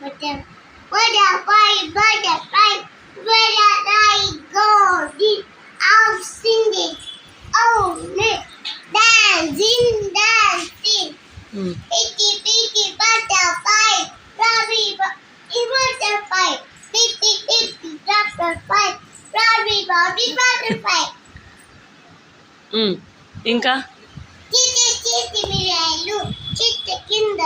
Butter, butterfly, butterfly, where did I go? Did I've seen it. Oh, no. Dancing, dancing. Um. Itty bitty butterfly, Ravi butterfly, itty bitty butterfly, Ravi Bobby butterfly. ఉమ్. ఇంకా చిట్టి చిట్టి మిరాయిలు చిట్టి కింద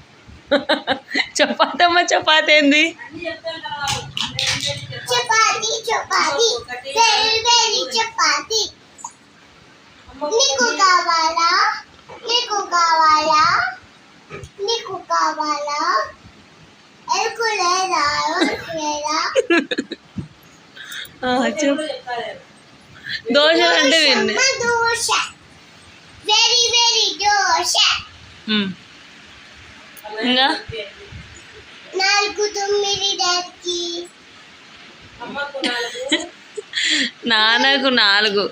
చపాతి ఏంది? చపాతి చపాతి నీకు కావాలా? నీకు కావాలా? నీకు కావాలా? ఎరుకు లేదా? ఎరుకు లేదా? దోశ అంటే విన్నే అమ్మ దోశ. Very very dosa. ఇంకా? నాలుగు తొమ్మిది దానికి. నాన్నకు నాలుగు.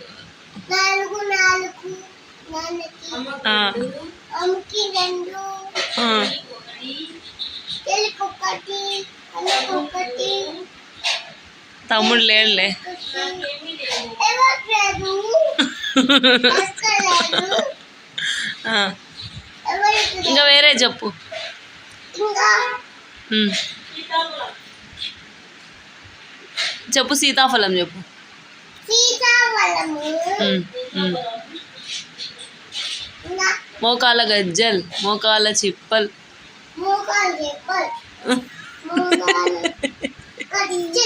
తమ్ముడు లేడులే? ఇంకా వేరే చెప్పు. చెప్పు సీతాఫలం చెప్పు సీతాఫలము ఉమ్, ఉమ్. ఇంకా మోకాల గజ్జల్ మోకాల చిప్పల్ మోకాలు చెప్పలు మోకాలు కచ్చి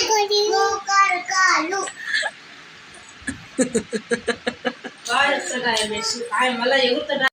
మోకాలు కాలు బాగా ఆయన మళ్ళీ ఎగురుతాడు